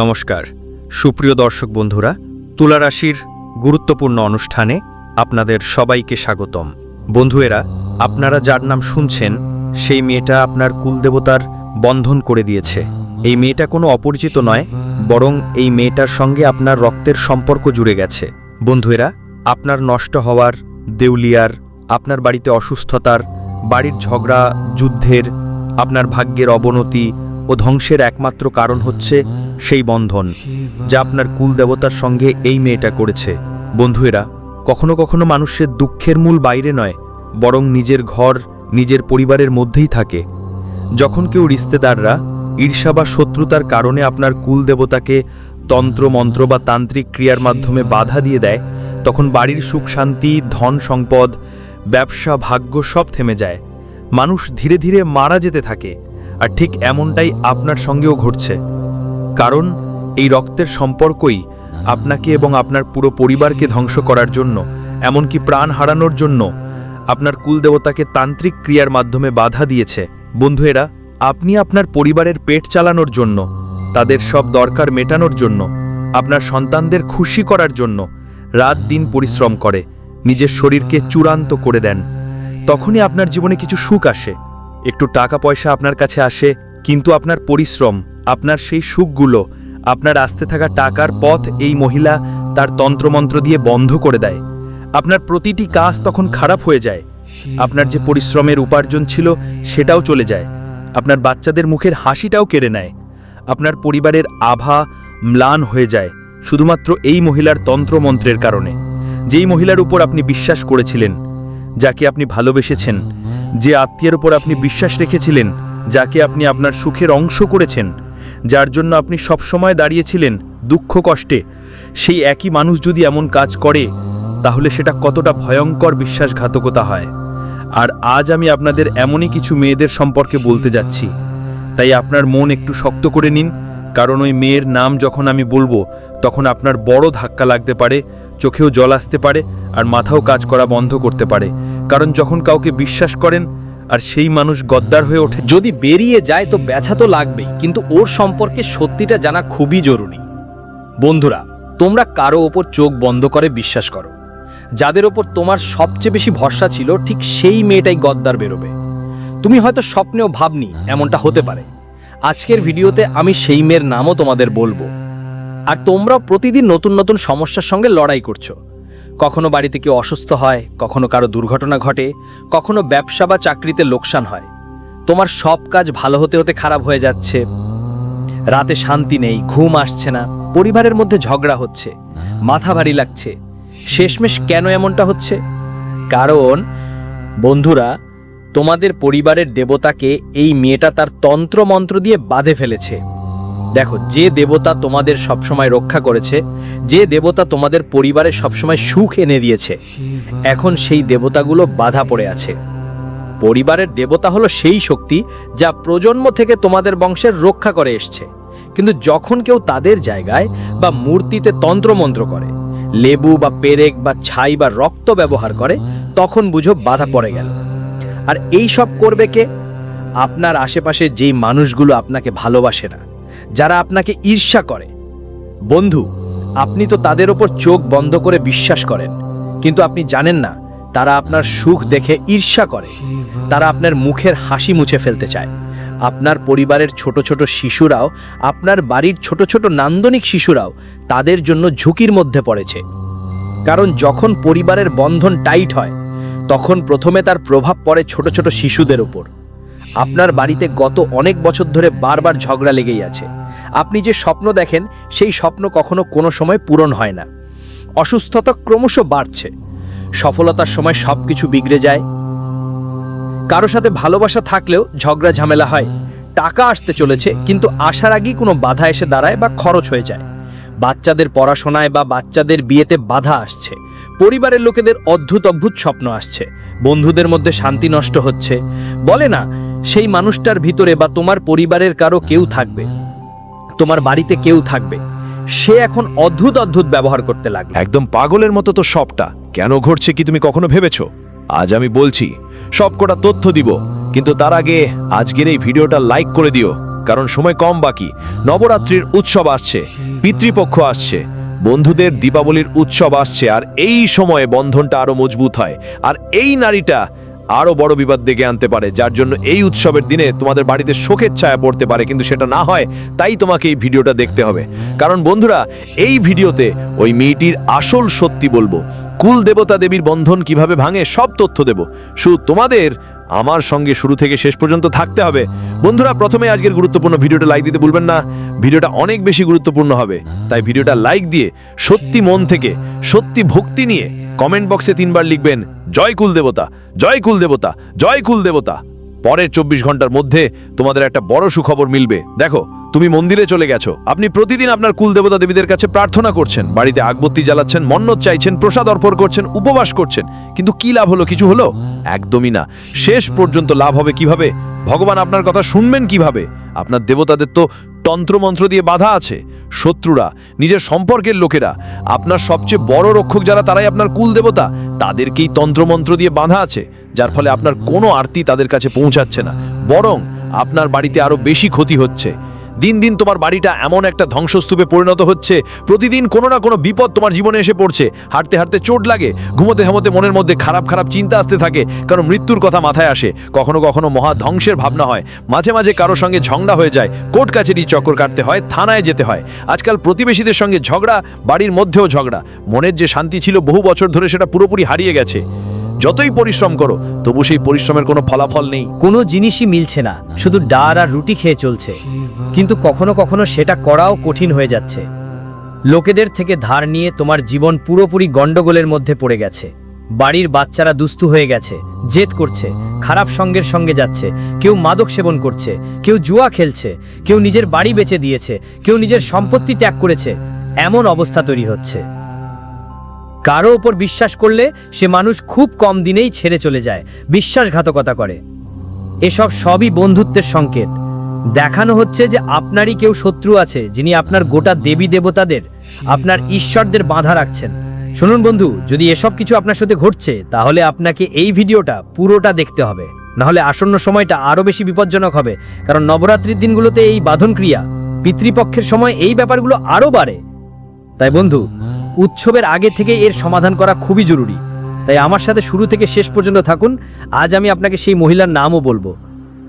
নমস্কার। সুপ্রিয় দর্শক বন্ধুরা তুলা রাশির গুরুত্বপূর্ণ অনুষ্ঠানে আপনাদের সবাইকে স্বাগতম। বন্ধুয়েরা, আপনারা যার নাম শুনছেন, সেই মেয়েটা আপনার কুলদেবতার বন্ধন করে দিয়েছে। এই মেয়েটা কোনো অপরিচিত নয়, বরং এই মেয়েটার সঙ্গে আপনার রক্তের সম্পর্ক জুড়ে গেছে। বন্ধুয়েরা, আপনার নষ্ট হওয়ার, দেউলিয়ার, আপনার বাড়িতে অসুস্থতার, বাড়ির ঝগড়া, যুদ্ধের, আপনার ভাগ্যের অবনতি ও ধ্বংসের একমাত্র কারণ হচ্ছে সেই বন্ধন, যা আপনার কুলদেবতার সঙ্গে এই মেয়েটা করেছে। বন্ধুয়েরা, কখনো কখনো মানুষের দুঃখের মূল বাইরে নয়, বরং নিজের ঘর, নিজের পরিবারের মধ্যেই থাকে। যখন কেউ রিস্তেদাররা ঈর্ষা বা শত্রুতার কারণে আপনার কুলদেবতাকে তন্ত্র, মন্ত্র বা তান্ত্রিক ক্রিয়ার মাধ্যমে বাধা দিয়ে দেয়, তখন বাড়ির সুখ, শান্তি, ধন, সম্পদ, ব্যবসা, ভাগ্য সব থেমে যায়। মানুষ ধীরে ধীরে মারা যেতে থাকে। আর ঠিক এমনটাই আপনার সঙ্গেও ঘটছে। কারণ, এই রক্তের সম্পর্কই আপনাকে এবং আপনার পুরো পরিবারকে ধ্বংস করার জন্য, এমনকি প্রাণ হারানোর জন্য, আপনার কুলদেবতাকে তান্ত্রিক ক্রিয়ার মাধ্যমে বাধা দিয়েছে। বন্ধুয়েরা, আপনি আপনার পরিবারের পেট চালানোর জন্য, তাদের সব দরকার মেটানোর জন্য, আপনার সন্তানদের খুশি করার জন্য রাত দিন পরিশ্রম করে, নিজের শরীরকে চূড়ান্ত করে দেন। তখনই আপনার জীবনে কিছু সুখ আসে। একটু টাকা পয়সা আপনার কাছে আসে, কিন্তু আপনার পরিশ্রম, আপনার সেই সুখগুলো, আপনার আসতে থাকা টাকার পথ এই মহিলা তার তন্ত্রমন্ত্র দিয়ে বন্ধ করে দেয়। আপনার প্রতিটি কাজ তখন খারাপ হয়ে যায়। আপনার যে পরিশ্রমের উপার্জন ছিল সেটাও চলে যায়। আপনার বাচ্চাদের মুখের হাসিটাও কেড়ে নেয়। আপনার পরিবারের আভা ম্লান হয়ে যায়, শুধুমাত্র এই মহিলার তন্ত্রমন্ত্রের কারণে। যেই মহিলার উপর আপনি বিশ্বাস করেছিলেন, যাকে আপনি ভালোবেসেছেন যে আত্মীয়ের উপর আপনি বিশ্বাস রেখেছিলেন, যাকে আপনি আপনার সুখের অংশ করেছেন, যার জন্য আপনি সবসময় দাঁড়িয়েছিলেন দুঃখ কষ্টে, সেই একই মানুষ যদি এমন কাজ করে, তাহলে সেটা কতটা ভয়ঙ্কর বিশ্বাসঘাতকতা হয়। আর আজ আমি আপনাদের এমনই কিছু মেয়েদের সম্পর্কে বলতে যাচ্ছি। তাই আপনার মন একটু শক্ত করে নিন, কারণ ওই মেয়ের নাম যখন আমি বলব, তখন আপনার বড় ধাক্কা লাগতে পারে, চোখেও জল আসতে পারে, আর মাথাও কাজ করা বন্ধ করতে পারে। কারণ যখন কাউকে বিশ্বাস করেন আর সেই মানুষ গদ্দার হয়ে ওঠে, যদি বেরিয়ে যায় তো ব্যথা তো লাগবেই, কিন্তু ওর সম্পর্কে সত্যিটা জানা খুবই জরুরি। বন্ধুরা, তোমরা কারও ওপর চোখ বন্ধ করে বিশ্বাস করো। যাদের ওপর তোমার সবচেয়ে বেশি ভরসা ছিল, ঠিক সেই মেয়েটাই গদ্দার বেরোবে। তুমি হয়তো স্বপ্নেও ভাবনি এমনটা হতে পারে। আজকের ভিডিওতে আমি সেই মেয়ের নামও তোমাদের বলব। আর তোমরাও প্রতিদিন নতুন নতুন সমস্যার সঙ্গে লড়াই করছ। কখনো বাড়িতে কেউ অসুস্থ হয়, কখনো কারও দুর্ঘটনা ঘটে, কখনো ব্যবসা বা চাকরিতে লোকসান হয়। তোমার সব কাজ ভালো হতে হতে খারাপ হয়ে যাচ্ছে। রাতে শান্তি নেই, ঘুম আসছে না, পরিবারের মধ্যে ঝগড়া হচ্ছে, মাথা ভারী লাগছে। শেষমেশ কেন এমনটা হচ্ছে? কারণ, বন্ধুরা, তোমাদের পরিবারের দেবতাকে এই মেয়েটা তার তন্ত্র মন্ত্র দিয়ে বাঁধে ফেলেছে। দেখো, যে দেবতা তোমাদের সবসময় রক্ষা করেছে, যে দেবতা তোমাদের পরিবারে সবসময় সুখ এনে দিয়েছে, এখন সেই দেবতাগুলো বাধা পড়ে আছে। পরিবারের দেবতা হলো সেই শক্তি যা প্রজন্ম থেকে তোমাদের বংশের রক্ষা করে এসছে। কিন্তু যখন কেউ তাদের জায়গায় বা মূর্তিতে তন্ত্রমন্ত্র করে, লেবু বা পেরেক বা ছাই বা রক্ত ব্যবহার করে, তখন বুঝো বাধা পড়ে গেল। আর এই সব করবে কে? আপনার আশেপাশে যেই মানুষগুলো আপনাকে ভালোবাসে না যারা আপনাকে ঈর্ষা করে। বন্ধু, আপনি তো তাদের ওপর চোখ বন্ধ করে বিশ্বাস করেন, কিন্তু আপনি জানেন না, তারা আপনার সুখ দেখে ঈর্ষা করে। তারা আপনার মুখের হাসি মুছে ফেলতে চায়। আপনার পরিবারের ছোট ছোট শিশুরাও, আপনার বাড়ির ছোট ছোট নান্দনিক শিশুরাও তাদের জন্য ঝুঁকির মধ্যে পড়েছে। কারণ যখন পরিবারের বন্ধন টাইট হয়, তখন প্রথমে তার প্রভাব পড়ে ছোট ছোট শিশুদের উপর। আপনার বাড়িতে গত অনেক বছর ধরে বারবার ঝগড়া লেগেই আছে। আপনি যে স্বপ্ন দেখেন, সেই স্বপ্ন কখনো কোনো সময় পূরণ হয় না। অসুস্থতা ক্রমশ বাড়ছে। সফলতার সময় সব কিছু বিগড়ে যায়। কারও সাথে ভালোবাসা থাকলেও ঝগড়া, ঝামেলা হয়। টাকা আসতে চলেছে, কিন্তু আসার আগেই কোনো বাধা এসে দাঁড়ায় বা খরচ হয়ে যায়। বাচ্চাদের পড়াশোনায় বা বাচ্চাদের বিয়েতে বাধা আসছে। পরিবারের লোকেদের অদ্ভুত অদ্ভুত স্বপ্ন আসছে। বন্ধুদের মধ্যে শান্তি নষ্ট হচ্ছে। বলে না, সেই মানুষটার ভিতরে বা তোমার পরিবারের কারও কেউ থাকবে। তোমার বাড়িতে কেউ থাকবে। সে এখন অদ্ভুত অদ্ভুত ব্যবহার করতে লাগল। একদম পাগলের মতো তো সবটা। কেন ঘটছে কি তুমি কখনো ভেবেছো? আজ আমি বলছি সবকটা তথ্য দিব, কিন্তু তার আগে আজকের এই ভিডিওটা লাইক করে দিও, কারণ সময় কম বাকি। নবরাত্রির উৎসব আসছে, পিতৃপক্ষ আসছে, বন্ধুদের দীপাবলির উৎসব আসছে, আর এই সময়ে বন্ধনটা আরও মজবুত হয়, আর এই নারীটা আরও বড় বিবাদ ডেকে আনতে পারে, যার জন্য এই উৎসবের দিনে তোমাদের বাড়িতে শোকের ছায়া পড়তে পারে, কিন্তু সেটা না হয়, তাই তোমাকে এই ভিডিওটা দেখতে হবে। কারণ বন্ধুরা, এই ভিডিওতে ওই মেয়েটির আসল সত্যি বলব। কুল দেবতা দেবীর বন্ধন কীভাবে ভাঙে, সব তথ্য দেব। শুধু তোমাদের আমার সঙ্গে শুরু থেকে শেষ পর্যন্ত থাকতে হবে। বন্ধুরা, প্রথমে আজকের গুরুত্বপূর্ণ ভিডিওটা লাইক দিতে ভুলবেন না। ভিডিওটা অনেক বেশি গুরুত্বপূর্ণ হবে। তাই ভিডিওটা লাইক দিয়ে সত্যি মন থেকে সত্যি ভক্তি নিয়ে কমেন্ট বক্সে তিনবার লিখবেন জয় কুল দেবতা জয় কুল দেবতা জয় কুল দেবতা। পরের চব্বিশ ঘণ্টার মধ্যে তোমাদের একটা বড় সুখবর মিলবে। দেখো, তুমি মন্দিরে চলে গেছো। আপনি প্রতিদিন আপনার কুল দেবতা দেবীদের কাছে প্রার্থনা করছেন। বাড়িতে আগবত্তি জ্বালাচ্ছেন, মন্নত চাইছেন, প্রসাদ অর্পণ করছেন, উপবাস করছেন। কিন্তু কি লাভ হলো, কিছু হলো? একদমই না। শেষ পর্যন্ত লাভ হবে কীভাবে? ভগবান আপনার কথা শুনবেন কীভাবে? আপনার দেবতাদের তো তন্ত্রমন্ত্র দিয়ে বাধা আছে। শত্রুরা, নিজের সম্পর্কের লোকেরা, আপনার সবচেয়ে বড় রক্ষক যারা, তারাই আপনার কুল দেবতা। তাদেরকেই তন্ত্রমন্ত্র দিয়ে বাঁধা আছে। যার ফলে আপনার কোনো আরতি তাদের কাছে পৌঁছাচ্ছে না। বরং আপনার বাড়িতে আরও বেশি ক্ষতি হচ্ছে। দিন দিন তোমার বাড়িটা এমন একটা ধ্বংসস্তূপে পরিণত হচ্ছে, প্রতিদিন কোনো না কোনো বিপদ তোমার জীবনে এসে পড়ছে। হাঁটতে হাঁটতে চোট লাগে, ঘুমোতে ঘুমোতে মনের মধ্যে খারাপ খারাপ চিন্তা আসতে থাকে, কারণ মৃত্যুর কথা মাথায় আসে। কখনো কখনো মহা ধ্বংসের ভাবনা হয়। মাঝে মাঝে কারও সঙ্গে ঝগড়া হয়ে যায়, কোর্ট কাছেরই চক্কর কাটতে হয়, থানায় যেতে হয়। আজকাল প্রতিবেশীদের সঙ্গে ঝগড়া, বাড়ির মধ্যেও ঝগড়া। মনের যে শান্তি ছিল বহু বছর ধরে সেটা পুরোপুরি হারিয়ে গেছে। যতই পরিশ্রম করো, তবু সেই পরিশ্রমের কোনো ফলাফল নেই। কোনো জিনিসই মিলছে না, শুধু ডার আর রুটি খেয়ে চলছে। কিন্তু কখনো কখনো সেটা করাও কঠিন হয়ে যাচ্ছে। লোকেদের থেকে ধার নিয়ে তোমার জীবন পুরোপুরি গণ্ডগোলের মধ্যে পড়ে গেছে। বাড়ির বাচ্চারা দুস্তু হয়ে গেছে, জেদ করছে, খারাপ সঙ্গের সঙ্গে যাচ্ছে, কেউ মাদক সেবন করছে, কেউ জুয়া খেলছে, কেউ নিজের বাড়ি বেচে দিয়েছে, কেউ নিজের সম্পত্তি ত্যাগ করেছে। এমন অবস্থা তৈরি হচ্ছে। কারও ওপর বিশ্বাস করলে সে মানুষ খুব কম দিনেই ছেড়ে চলে যায়, বিশ্বাসঘাতকতা করে। এসব সবই বন্ধুত্বের সংকেত। দেখানো হচ্ছে যে আপনারই কেউ শত্রু আছে, যিনি আপনার গোটা দেবী দেবতাদের, আপনার ঈশ্বরদের বাঁধা রাখছেন। শুনুন বন্ধু, যদি এসব কিছু আপনার সাথে ঘটছে, তাহলে আপনাকে এই ভিডিওটা পুরোটা দেখতে হবে। নাহলে আসন্ন সময়টা আরও বেশি বিপজ্জনক হবে, কারণ নবরাত্রির দিনগুলোতে এই বাঁধন ক্রিয়া, পিতৃপক্ষের সময় এই ব্যাপারগুলো আরও বাড়ে। তাই বন্ধু উৎসবের আগে থেকে এর সমাধান করা খুবই জরুরি। তাই আমার সাথে শুরু থেকে শেষ পর্যন্ত থাকুন, আজ আমি আপনাকে সেই মহিলার নামও বলব।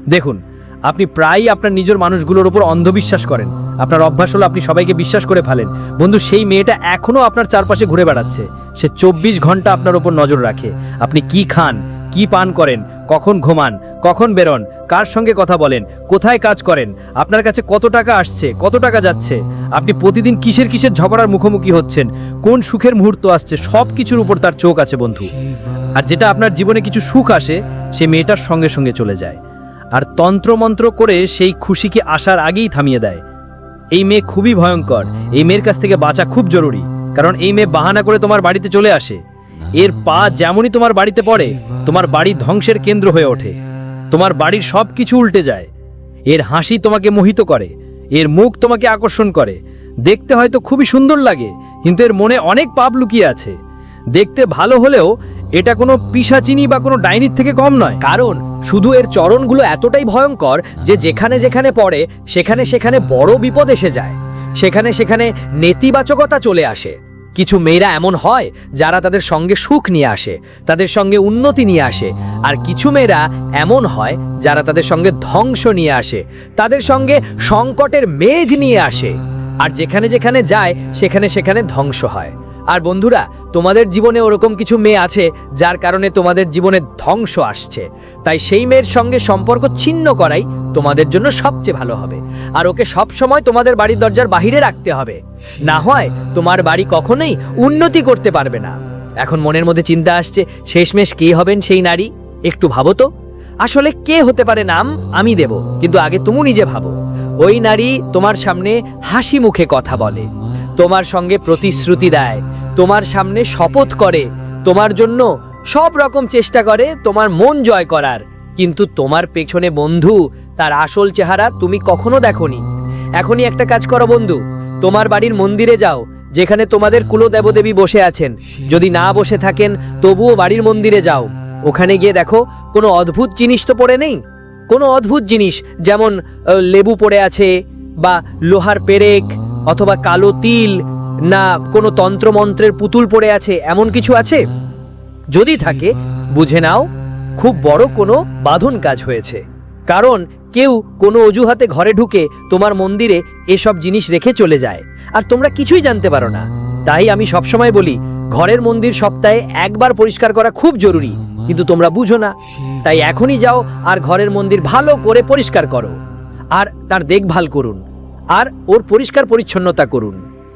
দেখুন, আপনি প্রায়ই আপনার নিজের মানুষগুলোর উপর অন্ধবিশ্বাস করেন। আপনার অভ্যাস হলো আপনি সবাইকে বিশ্বাস করে ফেলেন। বন্ধু, সেই মেয়েটা এখনও আপনার চারপাশে ঘুরে বেড়াচ্ছে। সে চব্বিশ ঘণ্টা আপনার উপর নজর রাখে। আপনি কি খান, কি পান করেন, কখন ঘুমান কখন বেরোন? কার সঙ্গে কথা বলেন? কোথায় কাজ করেন? আপনার কাছে কত টাকা আসছে? কত টাকা যাচ্ছে? আপনি প্রতিদিন কিসের কিসের ঝগড়ার মুখোমুখি হচ্ছেন? কোন সুখের মুহূর্ত আসছে? সব কিছুর উপর তার চোখ আছে, বন্ধু। আর যেটা আপনার জীবনে কিছু সুখ আসে, সে মেয়েটার সঙ্গে সঙ্গে চলে যায়। আর তন্ত্রমন্ত্র করে সেই খুশিকে আসার আগেই থামিয়ে দেয়। এই মেয়ে খুবই ভয়ঙ্কর। এই মেয়ের কাছ থেকে বাঁচা খুব জরুরি। কারণ এই মেয়ে বাহানা করে তোমার বাড়িতে চলে আসে। এর পা যেমনই তোমার বাড়িতে পড়ে, তোমার বাড়ি ধ্বংসের কেন্দ্র হয়ে ওঠে। তোমার বাড়ির সব কিছু উল্টে যায়। এর হাসি তোমাকে মোহিত করে, এর মুখ তোমাকে আকর্ষণ করে। দেখতে হয়তো খুবই সুন্দর লাগে, কিন্তু এর মনে অনেক পাপ লুকিয়ে আছে। দেখতে ভালো হলেও এটা কোনো পিসাচিনি বা কোনো ডাইনির থেকে কম নয়। কারণ শুধু এর চরণগুলো এতটাই ভয়ঙ্কর যে যেখানে যেখানে পড়ে, সেখানে সেখানে বড় বিপদ এসে যায়। সেখানে সেখানে নেতিবাচকতা চলে আসে। কিছু মেয়েরা এমন হয় যারা তাদের সঙ্গে সুখ নিয়ে আসে, তাদের সঙ্গে উন্নতি নিয়ে আসে। আর কিছু মেয়েরা এমন হয় যারা তাদের সঙ্গে ধ্বংস নিয়ে আসে, তাদের সঙ্গে সংকটের মেজ নিয়ে আসে। আর যেখানে যেখানে যায়, সেখানে সেখানে ধ্বংস হয়। আর বন্ধুরা, তোমাদের জীবনে ওরকম কিছু মেয়ে আছে যার কারণে তোমাদের জীবনে ধ্বংস আসছে। তাই সেই মেয়ের সঙ্গে সম্পর্ক ছিন্ন করাই তোমাদের জন্য সবচেয়ে ভালো হবে। আর ওকে সব সময় তোমাদের বাড়ির দরজার বাহিরে রাখতে হবে। না হয় তোমার বাড়ি কখনোই উন্নতি করতে পারবে না। এখন মনের মধ্যে চিন্তা আসছে, শেষমেশ কে হবেন সেই নারী? একটু ভাবো তো। আসলে কে হতে পারে নাম আমি দেব, কিন্তু আগে তুমি নিজে ভাবো। ওই নারী তোমার সামনে হাসি মুখে কথা বলে, তোমার সঙ্গে প্রতিশ্রুতি দেয়, তোমার সামনে শপথ করে, তোমার জন্য সব রকম চেষ্টা করে, তোমার মন জয় করার। কিন্তু তোমার পেছনে বন্ধু তার আসল চেহারা তুমি কখনো দেখনি। এখনই একটা কাজ করো বন্ধু, তোমার বাড়ির মন্দিরে যাও, যেখানে তোমাদের কুলদেবদেবী বসে আছেন। যদি না বসে থাকেন, তবুও বাড়ির মন্দিরে যাও। ওখানে গিয়ে দেখো, কোনো অদ্ভুত জিনিস তো পড়ে নেই। কোনো অদ্ভুত জিনিস, যেমন লেবু পড়ে আছে, বা লোহার পেরেক, অথবা কালো তিল, না কোনো তন্ত্রমন্ত্রের পুতুল পড়ে আছে, এমন কিছু আছে? যদি থাকে, বুঝে নাও, খুব বড় কোনো বাঁধন কাজ হয়েছে। কারণ কেউ কোনো অজুহাতে ঘরে ঢুকে তোমার মন্দিরে এসব জিনিস রেখে চলে যায়। আর তোমরা কিছুই জানতে পারো না। তাই আমি সবসময় বলি, ঘরের মন্দির সপ্তাহে একবার পরিষ্কার করা খুব জরুরি, কিন্তু তোমরা বুঝো না। তাই এখনই যাও আর ঘরের মন্দির ভালো করে পরিষ্কার করো। আর তার দেখভাল করুন। আর ওর পরিষ্কার পরিচ্ছন্নতা করুন।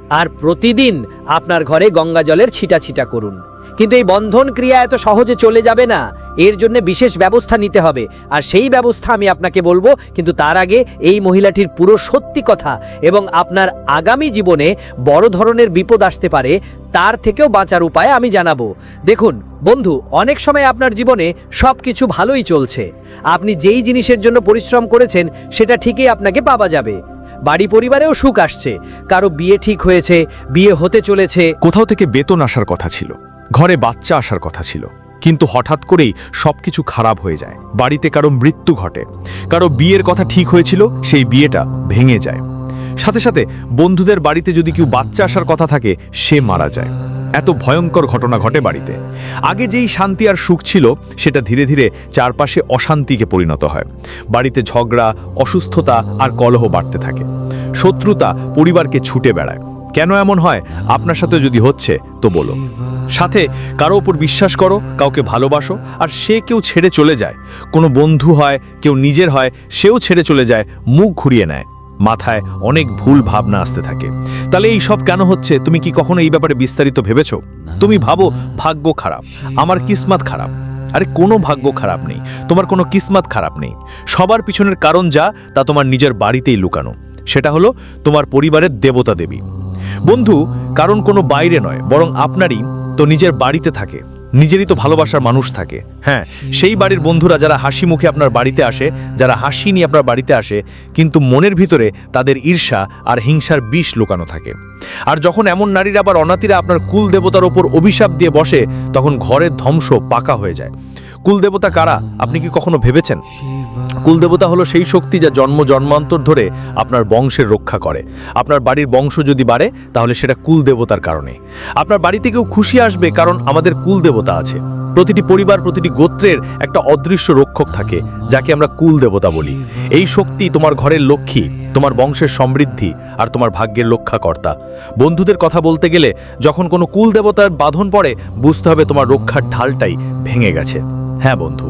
আর প্রতিদিন আপনার ঘরে গঙ্গা জলের ছিটা ছিটা করুন। কিন্তু এই বন্ধন ক্রিয়া এত সহজে চলে যাবে না। এর জন্য বিশেষ ব্যবস্থা নিতে হবে। আর সেই ব্যবস্থা আমি আপনাকে বলব, কিন্তু তার আগে এই মহিলাটির পুরো সত্যি কথা এবং আপনার আগামী জীবনে বড় ধরনের বিপদ আসতে পারে, তার থেকেও বাঁচার উপায় আমি জানাব। দেখুন, বন্ধু, অনেক সময় আপনার জীবনে সব কিছু ভালোই চলছে। আপনি যেই জিনিসের জন্য পরিশ্রম করেছেন, সেটা ঠিকই আপনাকে পাওয়া যাবে। বাড়ি পরিবারেও সুখ আসছে। কারও বিয়ে ঠিক হয়েছে, বিয়ে হতে চলেছে। কোথাও থেকে বেতন আসার কথা ছিল, ঘরে বাচ্চা আসার কথা ছিল, কিন্তু হঠাৎ করেই সবকিছু খারাপ হয়ে যায়। বাড়িতে কারও মৃত্যু ঘটে, কারও বিয়ের কথা ঠিক হয়েছিল, সেই বিয়েটা ভেঙে যায়। সাথে সাথে বন্ধুদের বাড়িতে যদি কেউ বাচ্চা আসার কথা থাকে, সে মারা যায়। এত ভয়ঙ্কর ঘটনা ঘটে বাড়িতে। আগে যেই শান্তি আর সুখ ছিল, সেটা ধীরে ধীরে চারপাশে অশান্তিকে পরিণত হয়। বাড়িতে ঝগড়া, অসুস্থতা আর কলহ বাড়তে থাকে। শত্রুতা পরিবারকে ছুটে বেড়ায়। কেন এমন হয়? আপনার সাথে যদি হচ্ছে, তো বলো। সাথে কারও উপর বিশ্বাস করো, কাউকে ভালোবাসো, আর সে কেউ ছেড়ে চলে যায়। কোনো বন্ধু হয়, কেউ নিজের হয়, সেও ছেড়ে চলে যায়, মুখ ঘুরিয়ে নেয়। মাথায় অনেক ভুল ভাবনা আসতে থাকে। তাহলে এই সব কেন হচ্ছে? তুমি কি কখনো এই ব্যাপারে বিস্তারিত ভেবেছো? তুমি ভাবো, ভাগ্য খারাপ, আমার কিসমাত খারাপ। আরে কোনো ভাগ্য খারাপ নেই, তোমার কোনো কিসমত খারাপ নেই। সবার পিছনের কারণ যা, তা তোমার নিজের বাড়িতেই লুকানো। সেটা হলো তোমার পরিবারের দেবতা দেবী। বন্ধু, কারণ কোনো বাইরে নয়, বরং আপনারই তো নিজের বাড়িতে থাকে। নিজেরই তো ভালোবাসার মানুষ থাকে। হ্যাঁ সেই বাড়ির বন্ধুরা যারা হাসি মুখে আপনার বাড়িতে আসে, যারা হাসি নিয়ে আপনার বাড়িতে আসে, কিন্তু মনের ভিতরে তাদের ঈর্ষা আর হিংসার বিষ লুকানো থাকে। আর যখন এমন নারীরা আবার অনাতিরা আপনার কুল দেবতার ওপর অভিশাপ দিয়ে বসে, তখন ঘরের ধ্বংস পাকা হয়ে যায়। কুলদেবতা কারা, আপনি কি কখনো ভেবেছেন? কুলদেবতা হলো সেই শক্তি যা জন্ম জন্মান্তর ধরে আপনার বংশের রক্ষা করে। আপনার বাড়ির বংশ যদি বাড়ে, তাহলে সেটা কুলদেবতার কারণে। আপনার বাড়িতে কেউ খুশি আসবে কারণ আমাদের কুলদেবতা আছে। প্রতিটি পরিবার, প্রতিটি গোত্রের একটা অদৃশ্য রক্ষক থাকে, যাকে আমরা কুলদেবতা বলি। এই শক্তি তোমার ঘরের লক্ষ্মী, তোমার বংশের সমৃদ্ধি আর তোমার ভাগ্যের রক্ষাকর্তা। বন্ধুদের কথা বলতে গেলে, যখন কোনো কুল দেবতার বাঁধন পড়ে, বুঝতে হবে তোমার রক্ষার ঢালটাই ভেঙে গেছে। হ্যাঁ বন্ধু,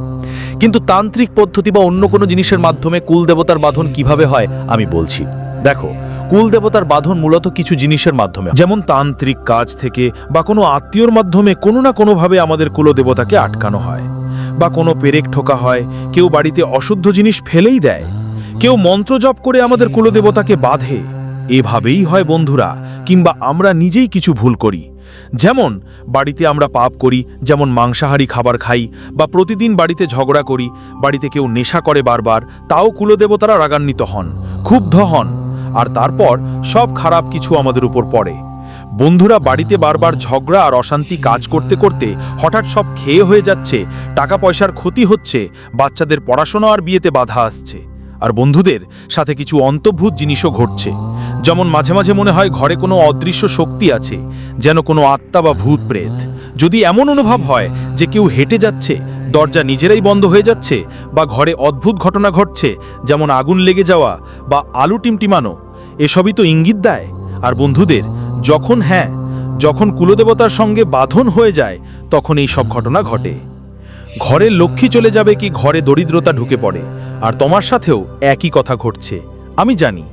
কিন্তু তান্ত্রিক পদ্ধতি বা অন্য কোনো জিনিসের মাধ্যমে কুল দেবতার বাঁধন কীভাবে হয়, আমি বলছি। দেখো কুলদেবতার বাঁধন মূলত কিছু জিনিসের মাধ্যমে যেমন তান্ত্রিক কাজ থেকে বা কোনো আত্মীয়র মাধ্যমে কোনো না কোনোভাবে আমাদের কুলদেবতাকে আটকানো হয়। বা কোনো পেরেক ঠোকা হয়, কেউ বাড়িতে অশুদ্ধ জিনিস ফেলেই দেয়, কেউ মন্ত্র জপ করে আমাদের কুলদেবতাকে বাঁধে। এভাবেই হয় বন্ধুরা, কিংবা আমরা নিজেই কিছু ভুল করি। যেমন বাড়িতে আমরা পাপ করি, যেমন মাংসাহারি খাবার খাই, বা প্রতিদিন বাড়িতে ঝগড়া করি, বাড়িতে কেউ নেশা করে বারবার, তাও কুলদেবতারা রাগান্বিত হন, ক্ষুব্ধ হন। আর তারপর সব খারাপ কিছু আমাদের উপর পড়ে। বন্ধুরা বাড়িতে বারবার ঝগড়া আর অশান্তি কাজ করতে করতে হঠাৎ সব খেয়ে হয়ে যাচ্ছে টাকা পয়সার ক্ষতি হচ্ছে, বাচ্চাদের পড়াশোনা আর বিয়েতে বাধা আসছে। আর বন্ধুদের সাথে কিছু অন্তর্ভূত জিনিসও ঘটছে। যেমন মাঝে মাঝে মনে হয় ঘরে কোনো অদৃশ্য শক্তি আছে, যেন কোনো আত্মা বা ভূত প্রেত। যদি এমন অনুভব হয় যে কেউ হেঁটে যাচ্ছে দরজা নিজেরাই বন্ধ হয়ে যাচ্ছে বা ঘরে অদ্ভুত ঘটনা ঘটছে, যেমন আগুন লেগে যাওয়া বা আলু টিমটিমানো। এসবই তো ইঙ্গিত দেয়। আর বন্ধুদের, যখন হ্যাঁ যখন কুলদেবতার সঙ্গে বাঁধন হয়ে যায়, তখন এই সব ঘটনা ঘটে। ঘরের লক্ষ্মী চলে যাবে কি ঘরে দরিদ্রতা ঢুকে পড়ে। আর তোমার সাথেও একই কথা ঘটছে। আমি জানি।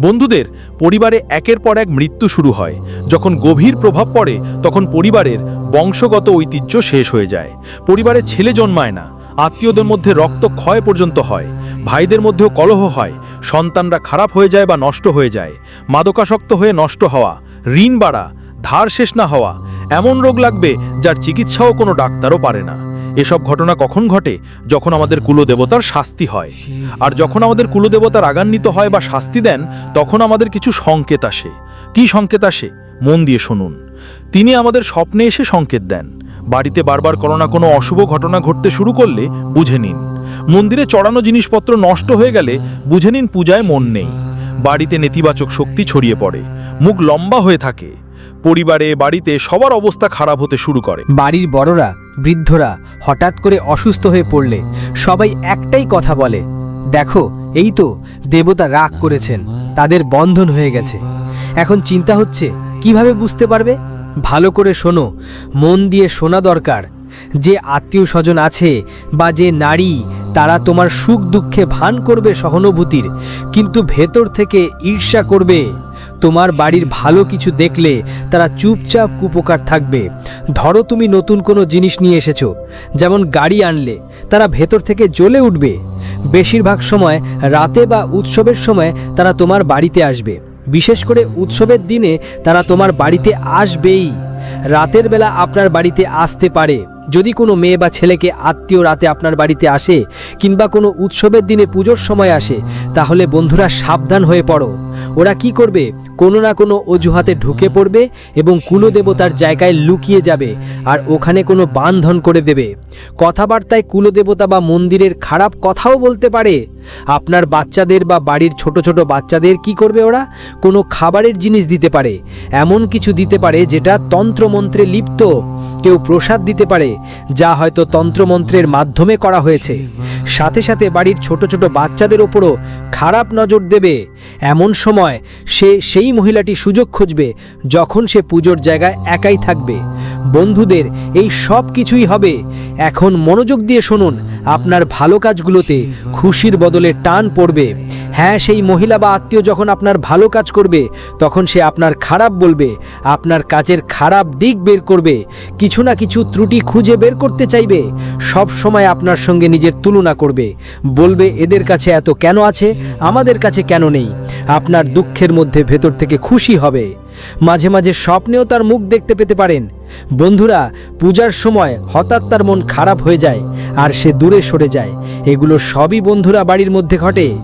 বন্ধুদের পরিবারে একের পর এক মৃত্যু শুরু হয়। যখন গভীর প্রভাব পড়ে, তখন পরিবারের বংশগত ঐতিহ্য শেষ হয়ে যায়। পরিবারে ছেলে জন্মায় না, আত্মীয়দের মধ্যে রক্ত ক্ষয় পর্যন্ত হয়, ভাইদের মধ্যেও কলহ হয়, সন্তানরা খারাপ হয়ে যায় বা নষ্ট হয়ে যায়, মাদকাসক্ত হয়ে নষ্ট হওয়া, ঋণ বাড়া, ধার শেষ না হওয়া, এমন রোগ লাগবে যার চিকিৎসাও কোনো ডাক্তারও পারে না। এসব ঘটনা কখন ঘটে? যখন আমাদের কুলদেবতার শাস্তি হয়। আর যখন আমাদের কুলদেবতা রাগান্বিত হয় বা শাস্তি দেন, তখন আমাদের কিছু সংকেত আসে। কি সংকেত আসে? মন দিয়ে শুনুন। তিনি আমাদের স্বপ্নে এসে সংকেত দেন। বাড়িতে বারবার কোনো না কোনো অশুভ ঘটনা ঘটতে শুরু করলে বুঝে নিন। মন্দিরে চড়ানো জিনিসপত্র নষ্ট হয়ে গেলে বুঝে নিন পূজায় মন নেই। বাড়িতে নেতিবাচক শক্তি ছড়িয়ে পড়ে। মুখ লম্বা হয়ে থাকে। পরিবারে, বাড়িতে সবার অবস্থা খারাপ হতে শুরু করে। বাড়ির বড়রা বৃদ্ধরা হঠাৎ করে অসুস্থ হয়ে পড়লে সবাই একটাই কথা বলে, দেখো, এই তো দেবতা রাগ করেছেন, তাদের বন্ধন হয়ে গেছে। এখন চিন্তা হচ্ছে কীভাবে বুঝতে পারবে? ভালো করে শোনো, মন দিয়ে শোনা দরকার। যে আত্মীয় স্বজন আছে বা যে নারী, তারা তোমার সুখ দুঃখে ভান করবে সহানুভূতির, কিন্তু ভেতর থেকে ঈর্ষা করবে। তোমার বাড়ির ভালো কিছু দেখলে তারা চুপচাপ কুপোকার থাকবে। ধরো তুমি নতুন কোনো জিনিস নিয়ে এসেছ, যেমন গাড়ি আনলে, তারা ভেতর থেকে জ্বলে উঠবে। বেশিরভাগ সময় রাতে বা উৎসবের সময় তারা তোমার বাড়িতে আসবে। বিশেষ করে উৎসবের দিনে তারা তোমার বাড়িতে আসবেই। রাতের বেলা আপনার বাড়িতে আসতে পারে। যদি কোনো মেয়ে বা ছেলেকে আত্মীয় রাতে আপনার বাড়িতে আসে, কিংবা কোনো উৎসবের দিনে পুজোর সময় আসে, তাহলে বন্ধুরা সাবধান হয়ে পড়ো। ওরা কি করবে? কোনো না কোনো অজুহাতে ঢুকে পড়বে এবং কুলদেবতার জায়গায় লুকিয়ে যাবে আর ওখানে কোনো বান্ধন করে দেবে। কথাবার্তায় কুলদেবতা বা মন্দিরের খারাপ কথাও বলতে পারে। আপনার বাচ্চাদের বা বাড়ির ছোট ছোট বাচ্চাদের কি করবে ওরা? কোনো খাবারের জিনিস দিতে পারে। এমন কিছু দিতে পারে যেটা তন্ত্রমন্ত্রে লিপ্ত। কেউ প্রসাদ দিতে পারে, যা হয়তো তন্ত্রমন্ত্রের মাধ্যমে করা হয়েছে। সাথে সাথে বাড়ির ছোট ছোট বাচ্চাদের ওপরও খারাপ নজর দেবে। এমন সময় সে সেই মহিলাটি সুযোগ খুঁজবে যখন সে পুজোর জায়গায় একাই থাকবে। বন্ধুদের এই সব কিছুই হবে। এখন মনোযোগ দিয়ে শুনুন, আপনার ভালো কাজগুলোতে খুশির বদলে টান পড়বে। হ্যাঁ সেই মহিলা বা আত্মীয় যখন আপনার ভালো কাজ করবে, তখন সে আপনার খারাপ বলবে, আপনার কাজের খারাপ দিক বের করবে, কিছু না কিছু ত্রুটি খুঁজে বের করতে চাইবে, সব সময় আপনার সঙ্গে নিজের তুলনা করবে। বলবে, এদের কাছে এত কেন আছে? আমাদের কাছে কেন নেই? আপনার দুঃখের মধ্যে ভেতর থেকে খুশি হবে। মাঝে মাঝে স্বপ্নেও তার মুখ দেখতে পেতে পারেন। বন্ধুরা, পূজার সময় হঠাৎ তার মন খারাপ হয়ে যায় আর সে দূরে সরে যায়। এগুলো সবই বন্ধুরা বাড়ির মধ্যে ঘটে।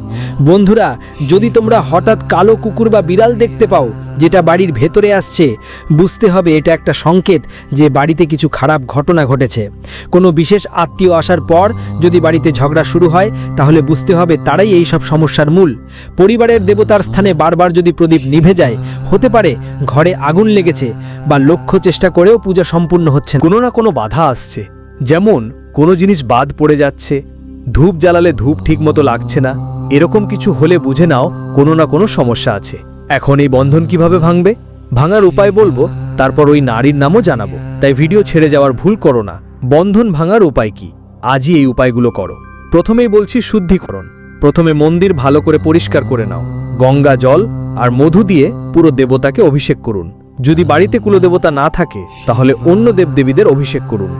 বন্ধুরা, যদি তোমরা হঠাৎ কালো কুকুর বা বিড়াল দেখতে পাও, যেটা বাড়ির ভেতরে আসছে, বুঝতে হবে এটা একটা সংকেত যে বাড়িতে কিছু খারাপ ঘটনা ঘটেছে। কোনো বিশেষ আত্মীয় আসার পর যদি বাড়িতে ঝগড়া শুরু হয়, তাহলে বুঝতে হবে তারাই এই সব সমস্যার মূল। পরিবারের দেবতার স্থানে বারবার যদি প্রদীপ নিভে যায়, হতে পারে ঘরে আগুন লেগেছে বা লক্ষ্য চেষ্টা করেও পূজা সম্পূর্ণ হচ্ছে কোনো না কোনো বাধা আসছে। যেমন কোনো জিনিস বাদ পড়ে যাচ্ছে ধূপ জ্বালালে ধূপ ঠিকমতো লাগছে না। এরকম কিছু হলে বুঝে নাও, কোনো না কোনো সমস্যা আছে। এখন এই বন্ধন কীভাবে ভাঙবে? ভাঙার উপায় বলব, তারপর ওই নারীর নামও জানাব। তাই ভিডিও ছেড়ে যাওয়ার ভুল করো না। বন্ধন ভাঙার উপায় কি? আজই এই উপায়গুলো করো। প্রথমেই বলছি শুদ্ধিকরণ। প্রথমে মন্দির ভালো করে পরিষ্কার করে নাও। গঙ্গা জল আর মধু দিয়ে পুরো দেবতাকে অভিষেক করুন। যদি বাড়িতে কুলদেবতা না থাকে, তাহলে অন্য দেবদেবীদের অভিষেক করুন।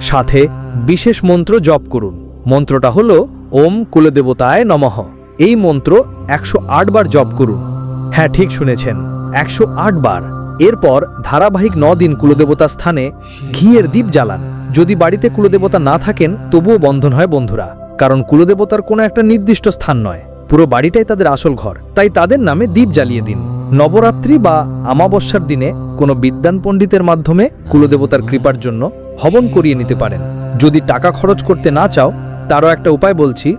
সাথে বিশেষ মন্ত্র জপ করুন। মন্ত্রটা হলো, ওম কুলদেবতায় নমঃ। এই মন্ত্র একশো আট বার জপ করুন। হ্যাঁ ঠিক শুনেছেন, একশো আট বার। এরপর ধারাবাহিক ন দিন কুলদেবতা স্থানে ঘিয়ের দ্বীপ জ্বালান। যদি বাড়িতে কুলদেবতা না থাকেন, তবুও বন্ধন হয় বন্ধুরা। কারণ কুলদেবতার কোনো একটা নির্দিষ্ট স্থান নয়। পুরো বাড়িটাই তাদের আসল ঘর। তাই তাদের নামে দ্বীপ জ্বালিয়ে দিন। নবরাত্রি বা আমাবস্যার দিনে কোনো বিদ্যান পণ্ডিতের মাধ্যমে কুলদেবতার কৃপার জন্য হবন করিয়ে নিতে পারেন। যদি টাকা খরচ করতে না চাও তারও একটা উপায় বলছি,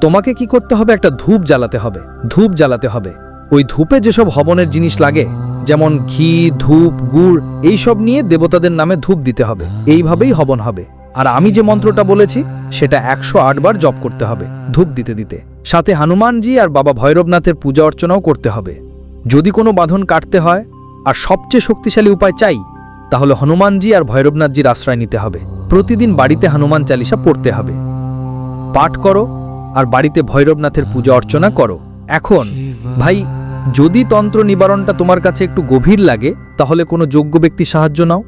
তোমাকে কি করতে হবে? একটা ধূপ জ্বালাতে হবে। ধূপ জ্বালাতে হবে। ওই ধূপে যেসব হবনের জিনিস লাগে, যেমন ঘি, ধূপ, গুড়, এইসব নিয়ে দেবতাদের নামে ধূপ দিতে হবে। এইভাবেই হবন হবে। আর আমি যে মন্ত্রটা বলেছি, সেটা একশো বার জপ করতে হবে, ধূপ দিতে দিতে। সাথে হনুমানজি আর বাবা ভৈরবনাথের পূজা অর্চনাও করতে হবে। যদি কোনো বাঁধন কাটতে হয়, আর সবচেয়ে শক্তিশালী উপায় চাই, তাহলে হনুমানজি আর ভৈরবনাথজির আশ্রয় নিতে হবে। প্রতিদিন বাড়িতে হনুমান চালিসা পড়তে হবে। পাঠ করো আর বাড়িতে ভৈরবনাথের পূজা অর্চনা করো। এখন, ভাই, যদি তন্ত্র নিবারণটা তোমার কাছে একটু গভীর লাগে, তাহলে কোনো যোগ্য ব্যক্তি সাহায্য নাও।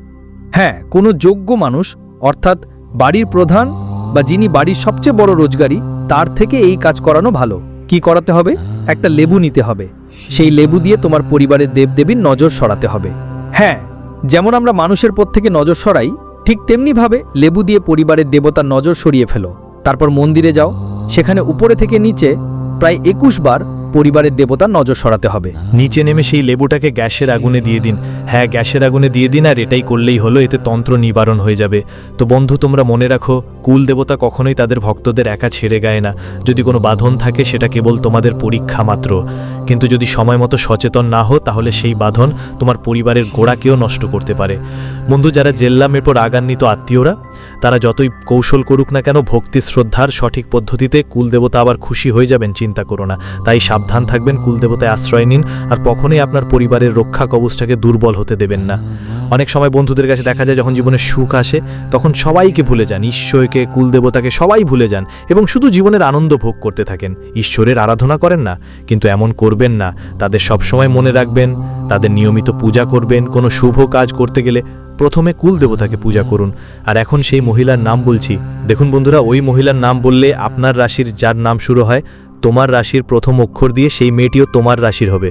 হ্যাঁ কোনো যোগ্য মানুষ, অর্থাৎ বাড়ির প্রধান বা যিনি বাড়ির সবচেয়ে বড় রোজগারি, তার থেকে এই কাজ করানো ভালো। কি করাতে হবে? একটা লেবু নিতে হবে। সেই লেবু দিয়ে তোমার পরিবারের দেবদেবীর নজর সরাতে হবে। হ্যাঁ যেমন আমরা মানুষের পর থেকে নজর সরাই, ঠিক তেমনিভাবে লেবু দিয়ে পরিবারের দেবতার নজর সরিয়ে ফেলো। তারপর মন্দিরে যাও। সেখানে উপরে থেকে নিচে প্রায় একুশ বার পরিবারের দেবতার নজর সরাতে হবে। নিচে নেমে সেই লেবুটাকে গ্যাসের আগুনে দিয়ে দিন। হ্যাঁ গ্যাসের আগুনে দিয়ে দিন আর এটাই করলেই হলো, এতে তন্ত্র নিবারণ হয়ে যাবে। তো বন্ধু, তোমরা মনে রাখো, কুল দেবতা কখনোই তাদের ভক্তদের একা ছেড়ে গায় না। যদি কোনো বাঁধন থাকে, সেটা কেবল তোমাদের পরীক্ষা মাত্র। কিন্তু যদি সময় মতো সচেতন না হো তাহলে সেই বাঁধন তোমার পরিবারের গোড়াকেও নষ্ট করতে পারে। বন্ধু, যারা জেল্লাম এরপর আগান্বিত আত্মীয়রা, তারা যতই কৌশল করুক না কেন, ভক্তি শ্রদ্ধার সঠিক পদ্ধতিতে কুলদেবতা আবার খুশি হয়ে যাবেন, চিন্তা করো না। তাই সাবধান থাকবেন, কুলদেবতায় আশ্রয় নিন, আর কখনোই আপনার পরিবারের রক্ষা কবচটাকে দুর্বল হতে দেবেন না। অনেক সময় বন্ধুদের কাছে দেখা যায়, যখন জীবনে সুখ আসে, তখন সবাইকে ভুলে যান, ঈশ্বরকে, কুলদেবতাকে সবাই ভুলে যান, এবং শুধু জীবনের আনন্দ ভোগ করতে থাকেন। ঈশ্বরের আরাধনা করেন না, কিন্তু এমন করবেন না। তাদের সবসময় মনে রাখবেন, তাদের নিয়মিত পূজা করবেন, কোনো শুভ কাজ করতে গেলে প্রথমে কুল দেবতাকে পূজা করুন। আর এখন সেই মহিলার নাম বলছি। দেখুন বন্ধুরা, ওই মহিলার নাম বললে আপনার রাশির যার নাম শুরু হয় তোমার রাশির প্রথম অক্ষর দিয়ে সেই মেয়েটিও তোমার রাশির হবে।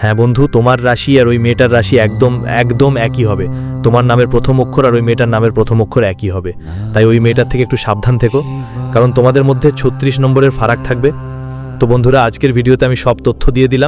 হ্যাঁ বন্ধু, তোমার রাশি আর ওই মেয়েটার রাশি একদম একদম একই হবে। তোমার নামের প্রথম অক্ষর আর ওই মেয়েটার নামের প্রথম অক্ষর একই হবে। তাই ওই মেয়েটার থেকে একটু সাবধান থেকো, কারণ তোমাদের মধ্যে ছত্রিশ নম্বরের ফারাক থাকবে। তো বন্ধুরা, আজকের ভিডিওতে আমি সব তথ্য দিয়ে দিলাম।